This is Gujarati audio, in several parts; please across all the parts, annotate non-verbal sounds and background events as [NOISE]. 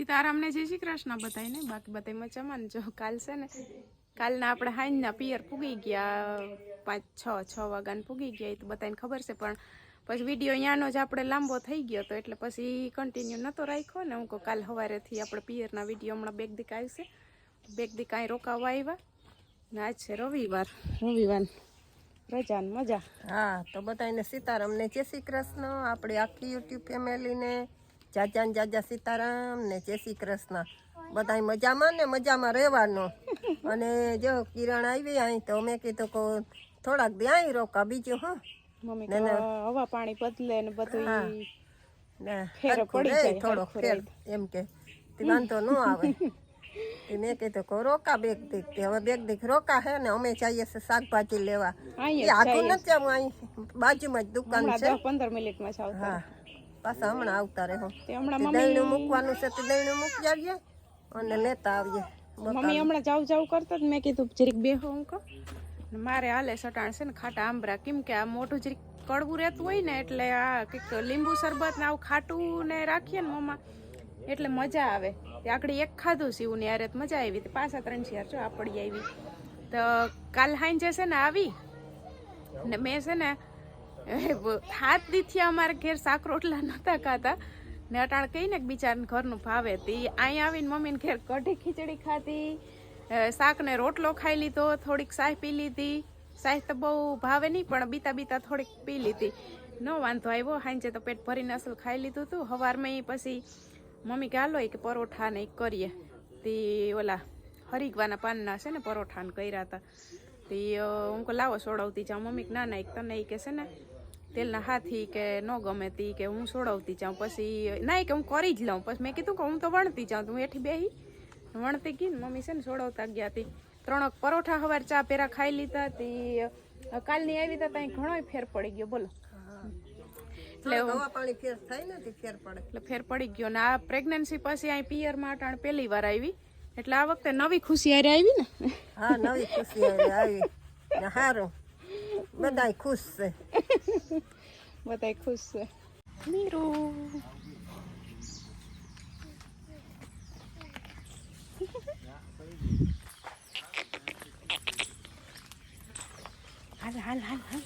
સીતારામને જય શ્રી કૃષ્ણ બધાય ને બાકી બધા મજામાં જો કાલ છે ને, કાલના આપણે હાંજના પિયર પૂગી ગયા, પાંચ, છ છ વાગ્યાને પૂગી ગયા, એ તો બધાને ખબર છે, પણ પછી વીડિયો અહીંયાનો જ આપણે લાંબો થઈ ગયો તો એટલે પછી કન્ટિન્યુ નહોતો રાખ્યો ને. હું કહું કાલ સવારેથી આપણે પિયરના વીડિયો હમણાં બેગ દીક આવશે બેગ દીક અહીં રોકાવા આવ્યા ને આજ છે રવિવાર. રવિવાર રજા મજા. હા, તો બધાને સીતારામને જય શ્રી કૃષ્ણ, આપણી આખી યુટ્યુબ ફેમિલીને. જાજા ને જાજા સીતારામ ને જય શ્રી કૃષ્ણ. બધા મજામાં ને મજામાં રહેવાનો. અને જો કિરણ આવી અહીં તો મેં કીધું કે થોડાક દી અહીં રોકા બીજું હા. મમ્મી હવા પાણી બદલે ને બધું હા. ને ફેરો પડી જાય, થોડો ફેર એમ કે. વાંધો ન આવે. મેં કીધું કે રોકા બેગ દીક હવે બેગ દીક રોકા હે ને અમે જઈએ છે શાકભાજી લેવા. એ આખું નથી આવું અહીં બાજુમાં જ દુકાન છે. પંદર મિનિટમાં જ આવતા. હા. પાછા હમણાં આવતા રહે. તે હમણાં તે દહીણું મૂકવાનું છે તે દહીણું મૂકી આવીએ અને લેતા આવીએ. મમ્મી હમણાં જાવ જાવ કરતા જ મેં કીધું જરીક બેહો હું કહું મારે હાલે સટાણ છે ને ખાટા આંબરા. કેમ કે આ મોટું જરીક કડવું રહેતું હોય ને એટલે આ કંઈક લીંબુ શરબત ને આવું ખાટું ને રાખીએ ને મમ્મા એટલે મજા આવે. તે એક ખાધું સીવું ને યારે મજા આવી. તે પાછા ત્રણ ચાર જો આપડી આવી. તો કાલ હાંજે છે ને આવી? ને મેં છે ને હાથ દીથી અમારે ઘેર શાક રોટલા નહોતા ખાતા. ને અટાણ કહીને બિચારાને ઘરનું ભાવે તે અહીં આવીને મમ્મીને ઘેર કઢી ખીચડી ખાધી. શાકને રોટલો ખાઈ લીધો, થોડીક શાહ પી લીધી. સાય તો બહુ ભાવે નહીં, પણ બીતા બીતા થોડીક પી લીધી. ન વાંધો આવ્યો, હાંજે તો પેટ ભરીને અસલ ખાઈ લીધું હતું સવારમાં પછી મમ્મી ગાલો કે પરોઠા ને કરીએ. તે ઓલા હરીગવાના પાનના છે ને પરોઠા ને કર્યા હતા. તે હું લાવો, સોડાવતી જાઉં મમ્મી ના ના, એક તને એ કહેશે ને. તેલના હાથી કે ન ગમે તી કે હું સોડવતી જાઉં પછી ના કે હું કરી જ લઉં. પછી મેં કીધું કે હું તો વણતી જાઉં તો હું એઠી બેહી વણતી ગઈ ને મમ્મી છે ને સોડવતા ગયા હતી ત્રણક પરોઠા હવાર ચા પેરા ખાઈ લીધા હતી કાલની આવી હતા ત્યાં ઘણોય ફેર પડી ગયો બોલો. એટલે ફેર પડે. એટલે ફેર પડી ગયો. ને આ પ્રેગ્નન્સી પછી અહીં પિયરમાં અટાણ પહેલી વાર આવી. એટલે આ વખતે નવી ખુશી આવી ને? હા નવી ખુશી આવી. સારું બધાય ખુશ છે બધાય ખુશ છે મીરુ હાલ હાલ હાલ હાલ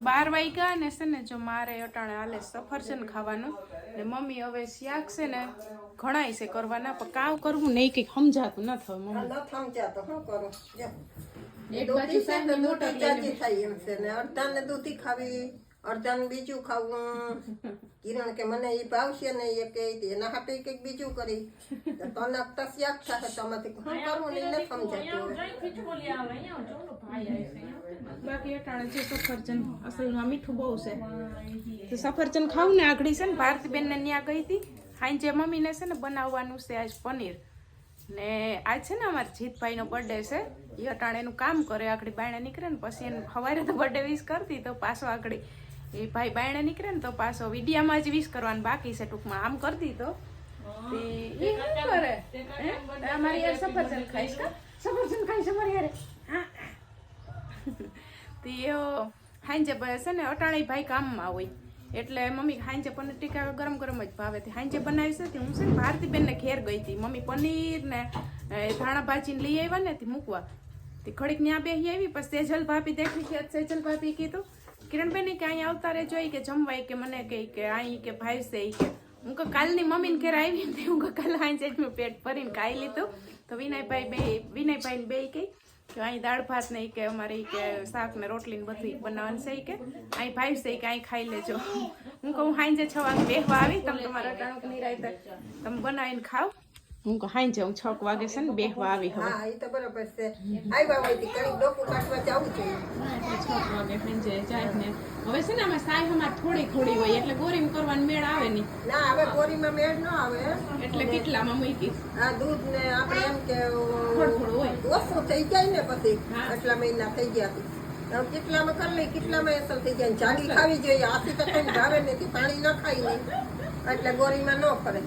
બાર વાગ્યા ને છે ને જો મારે અટાણે હાલે સફરજન ખાવાનું ને મમ્મી હવે શાક છે ને ઘણાય છે કરવાના પણ કાવ કરવું નહીં કંઈક સમજાતું ન થયું મમ્મી. સમજાતો સમજ્યા તો શું કરું? એક બાજુ સાહેબ મોટર દૂધી થાય એમ છે ને અડધાને દૂધી ખાવી અડધાને બીજું ખાવું. કિરણ કે મને એ ભાવશે ને એ કે એના હાટે કંઈક બીજું કરી. તો તને તસ્યાક સાથે તમાથી શું કરવું ને એ સમજાતું બાકી અટાણે છે સફરજન અસલમાં મીઠું બહુ છે. તો સફરજન ખાવું ને આગળી છે ને ભારતીબેન ને ત્યાં ગઈ હતી? હાંજે મમ્મીને છે ને બનાવવાનું છે આજ પનીર. ને આજ છે ને અમારા જીતભાઈનો બર્થડે છે. એ અટાણે એનું કામ કરે આકડી બાયણે નીકળે ને પછી એને સવારે તો બર્થડે વિશ કરતી તો પાછો આકડી એ ભાઈ બાયણે નીકળે ને તો પાછો વિડીયામાં જ વિશ કરવાનું બાકી છે ટૂંકમાં. આમ કરતી તો? અમારી યાર સફરજન ખાઈશ સફરજન ખાઈશ અમારી યાર. હા. તે બ- છે ને અટાણે ભાઈ કામમાં હોય. એટલે મમ્મી હાંજે પનીર ટીકા ગરમ ગરમ જ ભાવે તે હાંજે બનાવી છે હું છે ને ભારતીબેનને ઘેર ગઈ હતી. મમ્મી પનીર ને ધાણા ભાજીને લઈ આવ્યા ને તે મૂકવા. તે ઘડીક ત્યાં બે આવી, પછી સેજલ ભાભી દેખી છે સેજલ ભાભી કીધું, કિરણબેન કે અહીં આવતા રહેજો કે જમવાય કે મને કહે કે અહીં કે ભાઈ છે કે. હું કે કાલની મમ્મીને ઘેર આવી હું કે કાલ હાંજે જ મેં પેટ ભરીને ખાઈ લીધું. તો વિનયભાઈ બે વિનયભાઈ બે કહી કે અહીં દાળ ભાત ને કે અમારે કે શાક ને રોટલી ને બધું બનાવવાનું છે કે. અહીં ભાઈ છે કે અહીં ખાઈ લેજો. હું કહું, હાંજે છ વાગે બેહવા આવી, તમે તમારા અટાણુક નિરાય તમે બનાવીને ખાવ હું કહું જાઉં છ વાગે છે ને બેહવા આવી હવે. હા એ તો બરાબર છે. આવ્યા હોય તે કડીક ડોકું કાઢવા જવું જોઈએ છ વાગે સાંજે જાય ને. હવે છે ને અમે સાય અમારે થોડી થોડી હોય એટલે ગોરીમ કરવાનો મેળ આવે નહીં ના હવે ગોરીમાં મેળ ન આવે. એટલે કેટલામાં મૂકી? આ દૂધ ને આપણે એમ કે થોડું થોડું હોય. ઓછું થઈ જાય ને પછી આટલા મહિના થઈ ગયા. હવે કેટલામાં કરી લઈ કેટલામાં અસર થઈ જાય જાડી ખાવી જોઈએ આથી તો કઈ ભાવે નથી પાણી ન ખાઈ નહીં એટલે ગોરીમાં ન ફરે.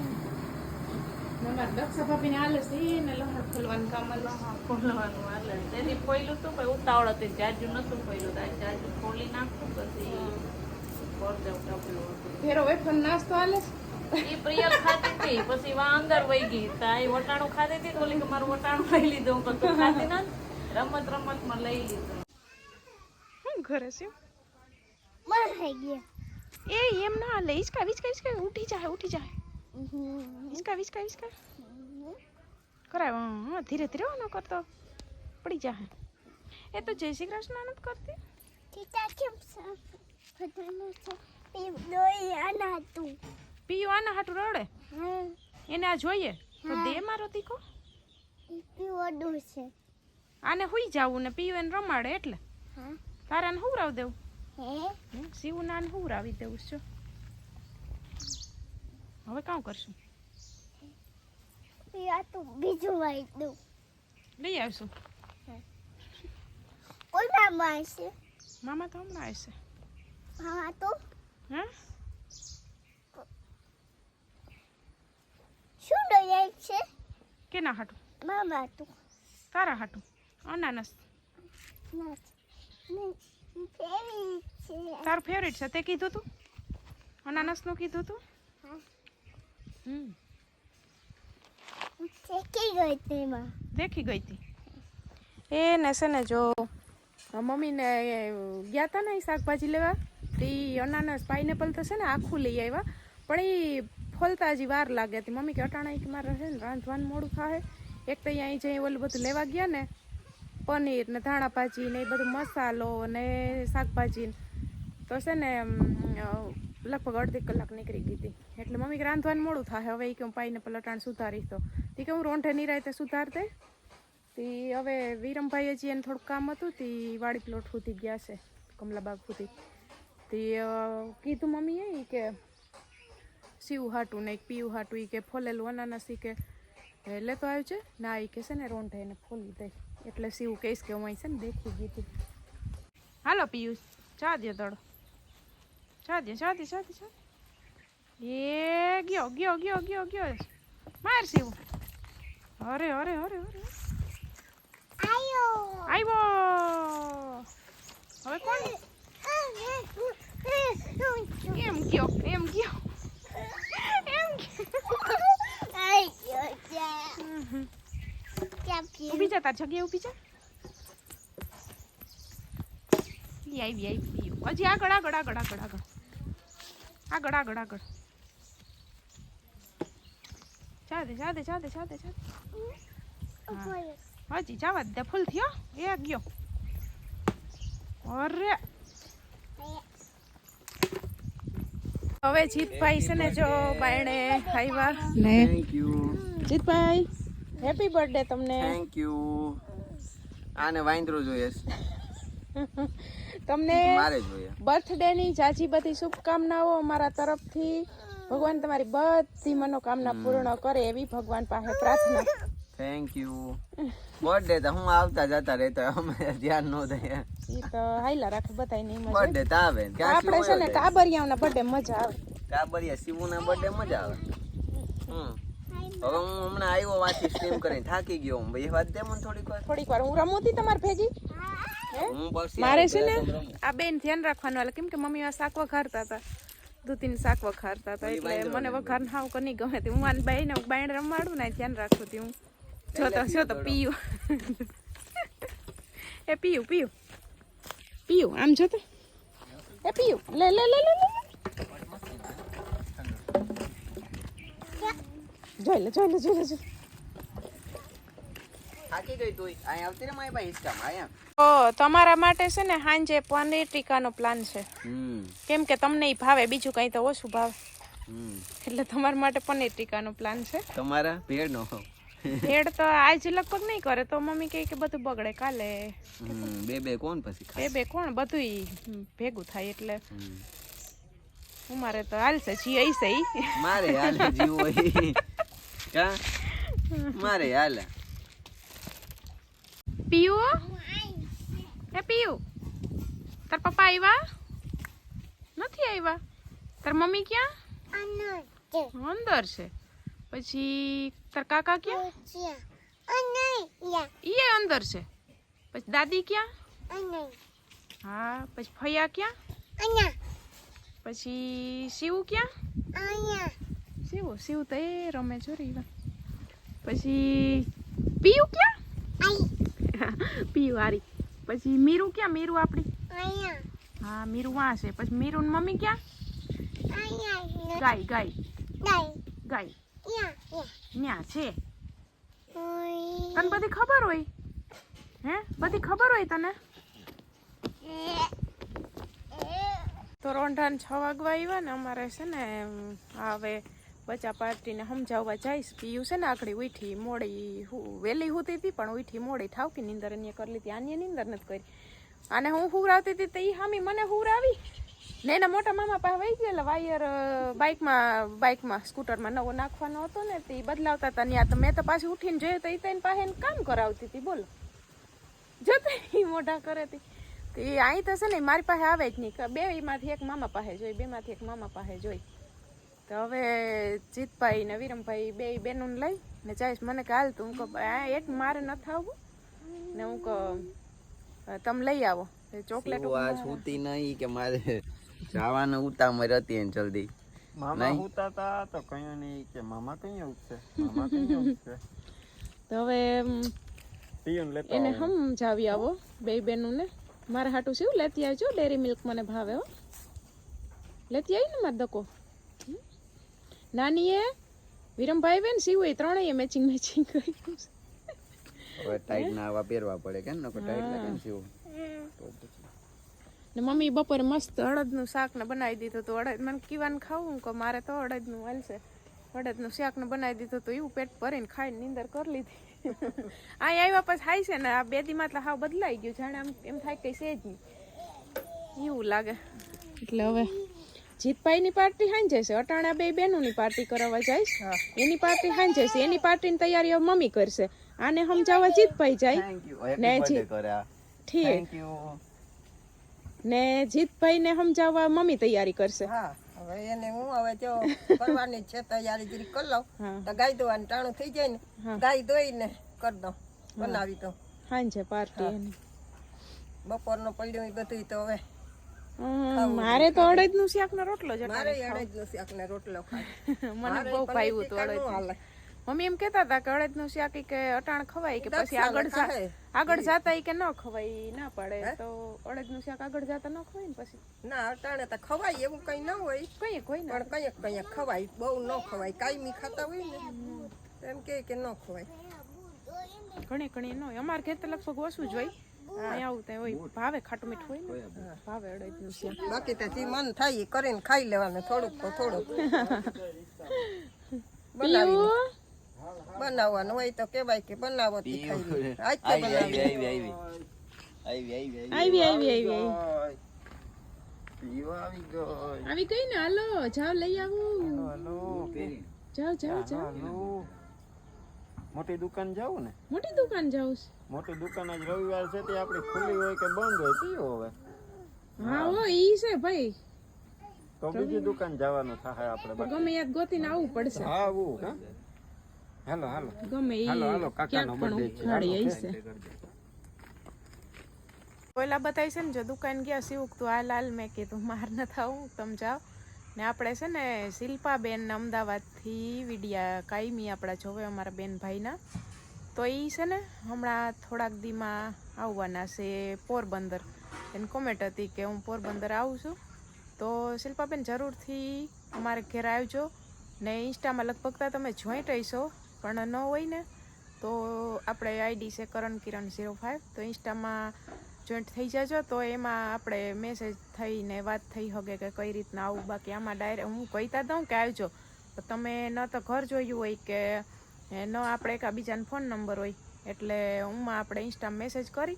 પણ દક્ષા ભાભીને હાલે છે એને લહણ ખોલવાનું કામ લહણ ખોલવાનું હાલે. તેથી ખોલ્યું હતું પણ ઉતાવળ હતી. જાજુ નહોતું ખોલ્યું આ જાજુ ખોલી નાખું પછી ફેરો વેફર નાસ્તો હાલે? એ પ્રિયલ ખાતી હતી. પછી વા અંગર વહી ગઈ. તા એ વટાણું ખાતી હતી બોલી કે મારું વટાણું લઈ લીધું. પણ તું ખાતી ના રમત રમતમાં લઈ લીધું. શું ઘરે છે? મરાઈ ગયા એ એમ ના લે ઈસકા વિસકા ઈસકા ઉઠી જાય ઉઠી જાય ઈસકા વિસકા વિસકા. કરાય હા ધીરે ધીરે હો, ન કરતો. પડી જા. એ તો જય શ્રી કૃષ્ણ નથી કરતી. પીયું આના હાટું. રડે? હા. એને આ જોઈએ? તો દે મારો દીકો? છે. આને હુઈ જાવું ને પીયું એને રમાડે એટલે. હા. તારે આને હુવરાવ દેવું? હે? શિવું ને આને હુવરાવી દેવું છે. હવે કામ કરશું? પીવા તું બીજું વાઈ દઉં. લઈ આવશું. કોઈ મામા આવશે? મામા તો હમણાં આવશે. મામા તો? હા? શું ડોયાય છે કેના હાટું? મામા તું. તારા હાટું? અનાનસ. તારું ફેવરેટ છે તે કીધું તું? અનાનસનું કીધું તું? હા. હમ. દેખી ગઈ હતી. એ ને છે ને જો મમ્મીને ગયા હતા ને શાકભાજી લેવા. તે એ અનાનસ પાઇનેપલ છે ને આખું લઈ આવ્યા. પણ એ ફોલતા હજી વાર લાગે હતી. મમ્મી કે અટાણા એક મારે છે ને રાંધવાનું મોડું થાય એક તો અહીંયા જઈ ઓલું બધું લેવા ગયા ને, પનીર ને ધાણા ભાજી ને એ બધું મસાલો ને શાકભાજી તો છે ને લગભગ અડધી કલાક નીકળી ગઈ એટલે મમ્મી રાંધવાનું મોડું થાય. હવે એ કે હું પાઈને પલટાણ સુધારીશ તો. તે કે હું રોંઢે નિરાયતે સુધાર દે તી હવે વિરમભાઈ હજી એને થોડુંક કામ હતું તી વાડી પ્લોટ સુધી ગયા છે, કમલાબાગ સુધી. તી કીધું મમ્મીએ ઈ કે સીવું હાટું ને પીવું હાટું એ કે ફોલેલું અનાનસ કે એટલે લેતો આવ્યો છે ના એ કે છે ને રોંઢે એને ફોલી દે. એટલે સીવું કહીશ કે હું અહીં છે ને દેખી ગઈ હતી. હાલો પિયુષ, ચા દે દડો ચા દે ચા દે ચા દે ચા દે. એ ગયો ગયો ગયો ગયો ગયો માર એવું અરે અરે અરે અરે આયો આવ્યો હવે કોણ એમ ગયો એમ ગયો એમ ગયો આયો જા તાર જગ્યાએ ઊભી જા આવી આવી. હજી આગળ આગળ આગળ આગળ આગળ આગળ આગળ આગળ. દે જા દે જા દે. હજી જવા દે ફૂલ થયો? એ ગયો. અરે. હવે જીતભાઈ છે ને જો બાયણે આવ્યા ને. થેન્ક યુ જીતભાઈ હેપી બર્થડે તમને. થેન્ક યુ આને વાંદરો જોઈએ છે. તમને બર્થડે ની જાજી બધી શુભકામનાઓ અમારા તરફથી. ભગવાન તમારી બધી મનોકામના પૂર્ણ કરે એવી ભગવાન પાસે પ્રાર્થના. થેન્ક યુ બર્થડે તો હું આવતા જતા રહેતો અમે ધ્યાન ન દઈએ. ઈ તો હાઈલા રાખે બધાય નહીં મજા. બર્થડે તો આવે આપણે છે ને કાબરિયાઓના બર્થડે મજા આવે. કાબરિયા શિવુના બર્થડે મજા આવે. હમ. હવે હું હમણાં આવ્યો વાંચી સ્ટ્રીમ કરીને થાકી ગયો હું ભાઈ વાત દે મને થોડીક વાર. થોડીક વાર હું રમું તમારે ભેજી મારે છે ને. આ બેન ધ્યાન રાખવાનું હાલે. કેમ કે મમ્મી આ શાક વઘારતા હતા. દૂધીને શાક વઘારતા હતા. એટલે મને વઘાર હાવ કે નહીં ગમે હું આને બાઈને બાઈને રમાડું ને ધ્યાન રાખું હતી હું. જો તો જો તો પીયું. [LAUGHS] એ પીયું પીયું. પીયું આમ જો તો. એ પીયું. લે લે લે લે જોઈ લે જોઈ લે જોઈ લે જોઈ થાકી ગઈ તું. અહીં આવતી રે મારી પાસે હિંચકામાં. આયા તો તમારા માટે છે ને સાંજે પનીર ટીકાનો પ્લાન છે. કેમ કે તમને ઈ ભાવે બીજું કંઈ તો ઓછું ભાવે. એટલે તમારા માટે પનીર ટીકાનો પ્લાન છે. તમારા ભેડ નો ભેડ તો આજ લગભગ નહીં કરે તો મમ્મી કહે કે બધું બગડે કાલે. બે બે કોણ પછી બે બે કોણ? બધું ભેગું થાય એટલે. હું મારે તો હાલશે જી હશે ઈ. મારે હાલે જીવો ઈ. કા મારે હાલે. પીયું? એ પીયું તાર પપ્પા આવ્યા નથી આવ્યા તાર મમ્મી ક્યાં? અંદર છે. પછી તાર કાકા ક્યાં? એ અંદર છે. પછી દાદી ક્યાં? હા પછી ફૈયા ક્યાં? પછી શિવ ક્યાં? શિવ શિવ તો એ રમે છો રીવા. પછી પીયું ક્યાં? [LAUGHS] પીયુ હારી. પછી મીરુ ક્યાં? મીરુ આપણી? હા મીરુ વાં છે. પછી મીરુ ને મમ્મી ક્યાં? ગાય ગાય. ગાય. ન્યા છે. તને બધી ખબર હોય? હે? બધી ખબર હોય તને? તો રોંઢાને છ વાગવા આવ્યા ને અમારે છે ને હવે બચ્ચા પાર્ટીને સમજાવવા જઈશ. પીયું છે ને આખડી ઉઠી મોડી વહેલી હુતી હતી પણ ઉઠી મોડી ઠાવકી નીંદર એને કરી લીધી આની નીંદર નથી કરી. અને હું હુરાવતી હતી તો એ હામી મને હુરાવી ને એના મોટા મામા પાસે વહી ગયેલા, વાયર બાઇકમાં બાઇકમાં સ્કૂટરમાં નવો નાખવાનો હતો ને તે બદલાવતા હતા ત્યાં તો મેં તો પાછી ઉઠીને જોયું તો એ તેની પાસે કામ કરાવતી હતી બોલો. જોતે એ મોઢા કરે તી. એ અહીં તો છે ને મારી પાસે આવે જ નહીં. બે માંથી એક મામા પાસે જોઈ બે માંથી એક મામા પાસે જોઈ. તો હવે જીતભાઈ ને વિરમભાઈ બે બેનું લઈ ને જઈશ મને કે હાલ તું હું કહું આ એક મારે નથી આવવું ને હું કહું તમે લઈ આવો. ચોકલેટ આ સૂતી નહીં કે મારે જવાનું ઉતામળ હતી એને જલ્દી? મામા ઉતાતા તા તો કયો નહીં કે મામા કઈ ઉઠશે મામા કઈ ઉઠશે તો હવે એને હમ જાવી આવો બે બેનું ને મારા હાટું શું લેતી આવજો? ડેરી મિલ્ક મને ભાવે હો. લેતી આવી ને મારે દકો? નાની એ વિરમભાઈ બેન શિવ એ ત્રણેય મેચિંગ મેચિંગ કર્યું છે. હવે ટાઈટ ના આવા પહેરવા પડે કે નકર ટાઈટ લાગે ને શિવ. તો ને મમ્મી બપોરે મસ્ત અડદનું શાક ને બનાવી દીધું હતું અડદ મને કીવાન ખાવું કે મારે તો અડદનું હાલશે. અડદનું શાક ને બનાવી દીધું હતું એવું પેટ ભરીને ખાઈને નીંદર કરી લીધી. અહીં આવ્યા પછી ખાય છે ને આ બે દીમાં એટલે હાવ બદલાઈ ગયું. જાણે આમ એમ થાય કઈ છે જ નહીં. એવું લાગે. એટલે હવે જીતભાઈની પાર્ટી હાંજે છે. અટાણા બે બહેનોની પાર્ટી કરાવવા જાય એની પાર્ટી હાંજે છે. એની પાર્ટીની તૈયારી મમ્મી કરશે. આને સમજાવવા જીતભાઈ જાય. ને ઠીક. ને જીતભાઈ ને સમજાવવા મમ્મી તૈયારી કરશે. હા. હવે એને હું હવે જો [LAUGHS] કરવાની છે તૈયારી જરી કર લઉં. તો ગાય ધોવાનું ટાણું થઈ જાય ને ગાય ધોઈને કરી દઉં. બનાવી દઉં. હાંજે પાર્ટી એની. બપોરનો પડ્યો એ બધું તો હવે મારે તો અડદનું શાક ને રોટલો જ મારે અડદનું શાક ને રોટલો ખાય [LAUGHS] મને બહુ ભાવ્યું નો અડદનું. હાલે. મમ્મી એમ કેતા હતા કે અડદનું શાક ઈ કે અટાણ ખવાય કે પછી આગળ આગળ જાતા કે ન ખવાય ના પડે. તો અડદનું શાક આગળ જાતા ન ખવાય ને પછી? ના અટાણે તો ખવાય એવું કઈ ન હોય. કઈ કોઈ પણ કંઈક કંઈક ખવાય બહુ ન ખવાય. કાયમી ખાતા હોય ને એમ કે કે ન ખવાય. ઘણી ઘણી ન હોય. અમારે ઘેર તો લગભગ ઓછું જ હોય. ભાવે ખાટું બાકી તો જે મન થાય એ કરીને ખાઈ લેવાનું થોડુંક તો થોડુંક. [LAUGHS] બનાવી બનાવવાનું હોય તો કેવાય કે બનાવો. [LAUGHS] આવી આવી. ગઈ. ને? હાલો જાવ લઈ આવું. જાવ જાવ જાવ. મોટી દુકાન જાવું ને? મોટી દુકાન જાઉં છે. મોટી દુકાન આજ રવિવાર છે તે આપણી ખુલ્લી હોય કે બંધ હોય પીયો હવે. હા હો ઈ છે ભાઈ. તો બીજી દુકાન જવાનું થાય આપણે ગમે યાદ ગોતીને આવવું પડશે. હા આવું હા. Hello hello. ગમે ઈ હેલો હેલો કાકાનો પણ છે. ઉઘાડી હાલો, છે ઓલા બતાવી છે ને જો દુકાન ગયા શિવક તો આ લાલ મેં કીધું માર ન થાવું તમે જાઓ. ને આપણે છે ને શિલ્પાબેન અમદાવાદથી વિડિયા કાયમી આપણા જોવે અમારા બેન ભાઈના. તો એ છે ને હમણાં થોડાક દીમાં આવવાના છે પોરબંદર. એની કોમેન્ટ હતી કે હું પોરબંદર આવું છું. તો શિલ્પાબેન જરૂરથી અમારે ઘેર આવજો. ને ઇન્સ્ટામાં લગભગ તો તમે જોઈન્ટ હશો, પણ ન હોય ને, તો આપણે આઈડી છે કરણ કિરણ ઝીરો ફાઇવ તો ઇન્સ્ટામાં જોઈન્ટ થઈ જજો તો એમાં આપણે મેસેજ થઈને વાત થઈ શકે કે કઈ રીતના આવું બાકી આમાં ડાયરેક્ટ હું કહીતા દઉં કે આવજો. તો તમે ન તો ઘર જોયું હોય કે ન આપણે એકાબીજાનો ફોન નંબર હોય એટલે હુંમાં આપણે ઇન્સ્ટા મેસેજ કરી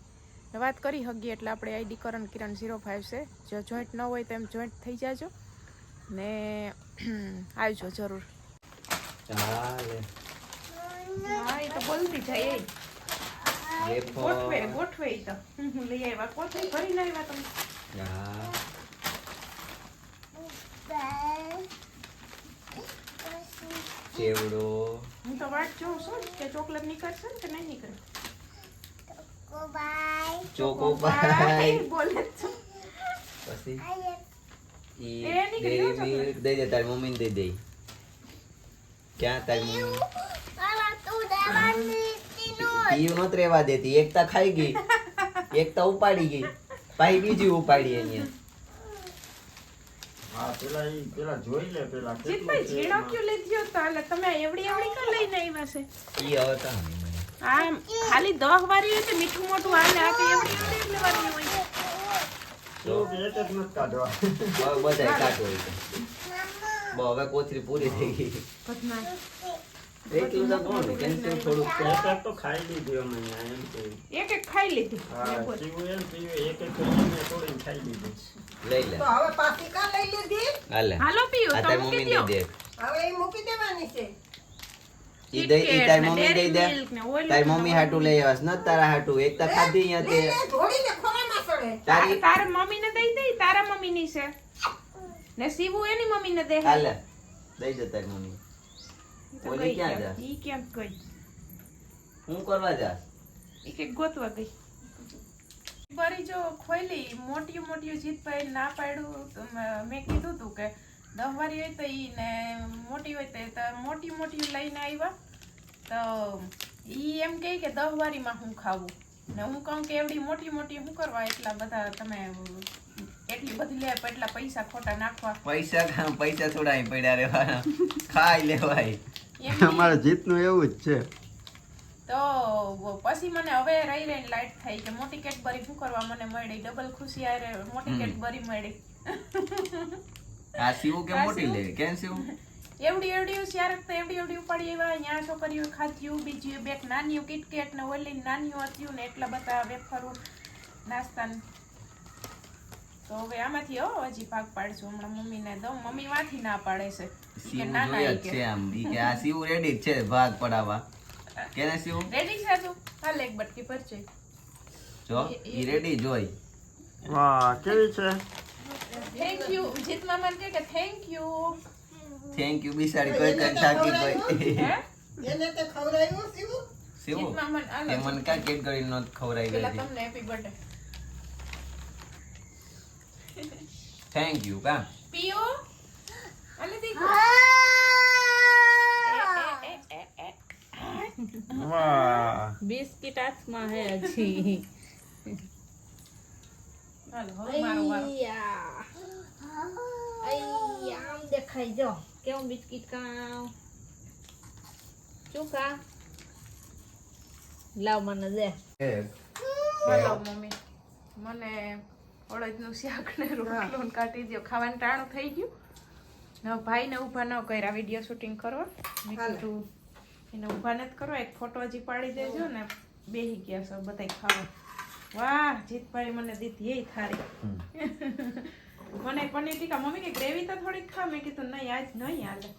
ને વાત કરી શકીએ એટલે આપણે ID Karan Kiran zero five છે. જો જોઈન્ટ ન હોય તો એમ જોઈન્ટ થઈ જાજો. ને [CLEARS THROAT] આવજો જરૂર. ચાલે. હા એ તો બોલતી જાય. ગોઠવે ગોઠવે તો. હું લઈ આવ્યા. કોથળી ભરીને આવ્યા તમે? હા. ચેવડો. હું તો વાટ જોઉં છું કે ચોકલેટ નીકળશે ને કે નહીં નીકળે? બાય બોલે પછી? ડેરી મિલ્ક દઈ દે તારી મમ્મીને દઈ દે ક્યાં તારી મમ્મી પીયું નત રેવા દેતી. એકતા ખાઈ ગઈ એકતા ઉપાડી ગઈ. પાછી બીજી ઉપાડી એની હા પેલા ઈ પેલા જોઈ લે પેલા કેટલું છે ઝીણો ક્યું લીધો તો? એટલે તમે એવડી એવડી કા લઈને આવ્યા છે? ઈ હવે તો આ ખાલી દહ વારી હોય મીઠું મોટું હાલે આ તો એવડી એવડી જ લેવાની હોય. તો કે એક જ નથી કાઢવા. બધાય કાઢો હોય બહુ હવે કોથરી પૂરી થઈ ગઈ. કોણ. એક એક તો ખાઈ લીધી અમે એમ એક એક ખાઈ લીધી. હા પીવું એમ પીવું. એક એક કરીને તોડીને ખાઈ લીધી લઈ લે. તો હવે પાછી કા લઈ લીધી? હાલે. હાલો પીવું તો તારી મૂકી મમ્મી દે. હવે એ મૂકી દેવાની છે. ઈ દઈ ઈ તારી મમ્મી દઈ દે. Milk ને ઓલું તારી મમ્મી હાટું લઈ આવ્યા છે ન તારા હાટું. એક તો ખાધી અહીંયા તે. ખોરામાં સડે. તારી તારા મમ્મીને દઈ દઈ તારા મમ્મીની છે. ને સીવું એની મમ્મીને દે. હાલે. દઈ દે તારી મમ્મી ઓલી ક્યાં? જા? ઈ ગઈ? હું કરવા જાસ? ઈ કે ગોતવા ગઈ. બરી જો ખોઈલી મોટી મોટી જીતભાઈ ના પાડ્યું મેં કીધું તું કે દહ વારી હોય તો ઈ ને મોટી હોય તો મોટી મોટી લઈને આવ્યા તો ઈ એમ કહે કે દહ વારીમાં હું ખાવું. ને હું કહું કે એવડી મોટી મોટી શું કરવા? એટલા બધા તમે એટલી બધી લે એટલા પૈસા ખોટા નાખવા. પૈસા પૈસા થોડા પડ્યા રેવા ખાઈ લેવાય. [LAUGHS] અમારે જીતનું એવું જ છે. તો પછી મને હવે રહી રહીને લાઈટ થઈ કે મોટી કેટબરી શું કરવા મને મળી ડબલ ખુશી આરે મોટી. કેટબરી મળી. આ સીવું કે મોટી લે કેમ સીવું? એવડી એવડી શિયાર તો એવડી એવડી ઉપાડી આવ્યા. અહીંયા છોકરીઓ ખાધ્યું બીજી બેક નાનીઓ કિટકેટ ને ઓલી નાનીઓ હતું ને એટલા બધા વેફરો નાસ્તા. તો હવે આમાંથી હો હજી ભાગ પાડશું. હમણાં મમ્મીને દઉં. મમ્મી વાથી ના પાડે છે. સીવું ના ના જોયા ઈ જ છે આમ ઈ કે આ સીવું રેડી જ છે ભાગ પડાવવા. કેને સીવું રેડી છે તું હાલ એક બટકી ભરજે. જો ઈ રેડી જોઈ વાહ કેવી છે? થેન્ક યુ જીત મામા કે કે થેન્ક યુ થેન્ક યુ બિસાડી કોઈ કઈ થાકી ગઈ એને તે ખવડાવ્યું સીવું સીવું જીત મામા તે આલો મને કા કેટ કરી નો ખવડાવી પેલા તમને હેપી બર્થડે થેન્ક યુ કા? પીઓ વાહ બિસ્કિટ હાથમાં હે હજી. આમ દેખાય જો કેવું બિસ્કિટ કામ ચૂકા લાવ મને દે લાવ મમ્મી મને અડદનું શાક ને રોટલો ને કાઢી દો ખાવાનું ટાણું થઈ ગયું ભાઈને ઊભા ન કર્યા. વીડિયો શૂટિંગ કરો. મેં. કીધું એને ઊભા નથી કરો. એક ફોટો હજી પાડી દેજો ને બેહી ગયા છો બધા ખાવા. વાહ જીતભાઈ મને દીધી. એ થારી [LAUGHS] મને પનીર ટીકા. મમ્મી કે ગ્રેવી તો થોડીક ખા. મેં કીધું નહીં આજ નહીં હાલે.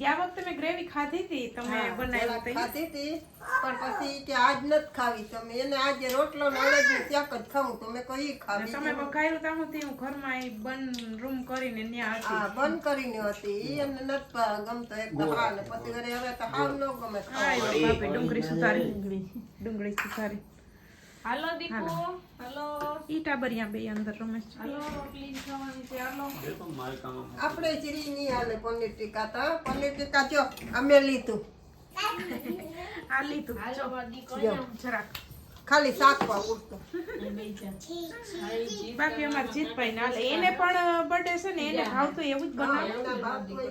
ગયા વખતે મેં ગ્રેવી ખાધી હતી તમે બનાવી હતી? ખાધી હતી પણ પછી કે આજ નથી ખાવી. તમે એને આજે રોટલો નડે શાક જ ખાવું. તો મેં કહી અને ખાવી તમે વઘાર્યું તા હું હું ઘરમાં એ બન રૂમ કરીને ત્યાં હતી. હા બંધ કરીને હતી. ઈ એને નથી ગમતો એક તો હા ને પછી ઘરે હવે તો હાવ ન ગમે ખાવા ડુંગળી સુધારી. ડુંગળી સુધારી. હાલો દીકુ હાલો. ઈ ટાબરિયા બે અંદર રમે છે હાલો રોટલી ખાવાની છે હાલો. એ તો મારે કામ આપણે ચીરી ની હાલે પનીર ટીકા તો પનીર ટીકા જો અમે લીધું. આ લીધું. હાલો દીકરો. જરાક. ખાલી શાકવા ઉડતો. બાકી અમાર જીતભાઈ ના લે એને પણ બર્થડે છે ને એને ભાવતું એવું જ બનાવે. કોઈ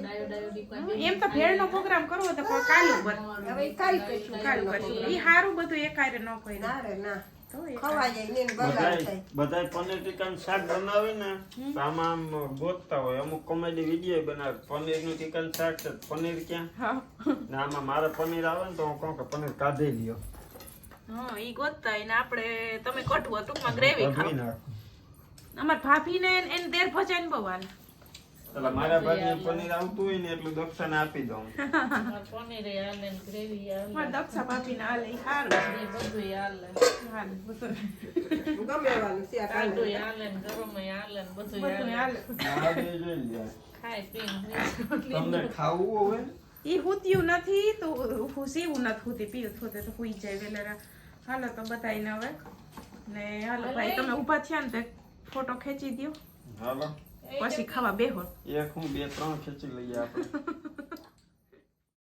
દીકરો એમ. તો ભેળ નો પ્રોગ્રામ કરવો તો કાલું બન હવે કાલ કાંઈ કાલ કરશું. ઈ હારું બધું એકારે ન કર્યું. ના રે ના. એ જાય ને એને બગાડ થાય. બધાય પનીર ટીકાનું શાક બનાવે ને તો આમાં ગોતતા હોય. અમુક કોમેડી વીડિયો બનાવે. પનીરનું ટીકાનું શાક છે પનીર ક્યાં? ને આમાં મારે પનીર આવે ને તો હું કહું કે પનીર કાઢી લ્યો. હા ઈ ગોતતા હોય ને આપણે તમે કટવો ટૂંકમાં ગ્રેવી નાખું. અમાર ભાભીને એને દેર ભજાઈને બહુ હાલે એટલે મારા ભાઈને પનીર આવતું હોય ને એટલું દક્ષણ આપી દઉં. પનીર ને ગ્રેવી મારા હાલે બધું હાલે. બધું ગમે ને ગરમ ને બધું બધું [LAUGHS] પીને તમને ખાવું હોય? ઈ હુત્યું નથી તો હું સીવું નથી હુતી પીયું થોતે તો હુઈ જાય વેલેરા. હાલો તો બતાવીને હવે. ને હાલો ભાઈ તમે ઊભા થયા ને તો ફોટો ખેંચી દ્યો. હાલો. પછી ખાવા બેહો. એક હું બે ત્રણ ખેંચી લઈએ આપણે. [LAUGHS]